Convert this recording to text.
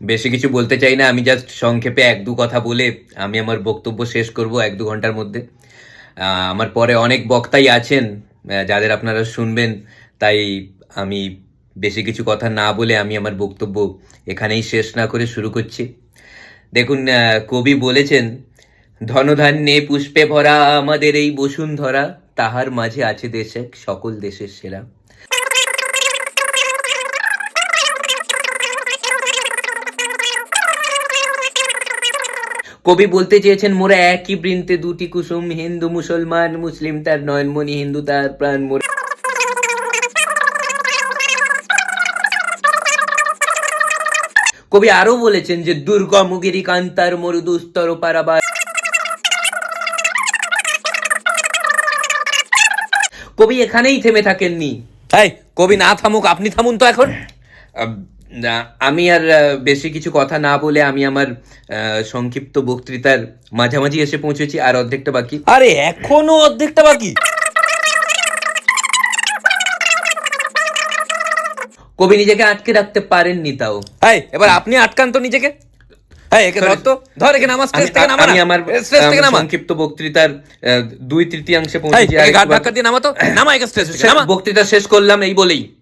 বেশি কিছু বলতে চাই না, আমি জাস্ট সংক্ষেপে এক দু কথা বলে আমি আমার বক্তব্য শেষ করব এক দু ঘণ্টার মধ্যে। আমার পরে অনেক বক্তাই আছেন যাদের আপনারা শুনবেন, তাই আমি বেশি কিছু কথা না বলে আমি আমার বক্তব্য এখানেই শেষ না করে শুরু করছি। দেখুন কবি বলেছেন ধনধান্যে পুষ্পে ভরা আমাদের এই বসুন্ধরা, তাহার মাঝে আছে দেশ, সকল দেশের সেরা। কবি বলতে চেয়েছেন মোরা একই বৃন্তে দুটি কুসুম হিন্দু মুসলমান মুসলিম তার নয়নমণি হিন্দু তার প্রাণ মোরা কবি আরও বলেছেন যে দুর্গম গিরি কান্তার মরুদুস্তর পারাবার। কবি এখানেই থেমে থাকেননি। তাই কবি না থামুক আপনি থামুন তো এখন। আমি আর বেশি কিছু কথা না বলে আমি আমার আহ, সংক্ষিপ্ত বক্তৃতার মাঝামাঝি এসে পৌঁছেছি আর অর্ধেকটা বাকি। আরে এখনও অর্ধেকটা বাকি? কবি নিজেকে আটকে রাখতে পারেননি তাও। এই এবার আপনি আটকান তো নিজেকে। আমি-। আমার সংক্ষিপ্ত বক্তৃতার দুই তৃতীয়াংশে পৌঁছেছি। বক্তৃতা শেষ করলাম এই বলেই।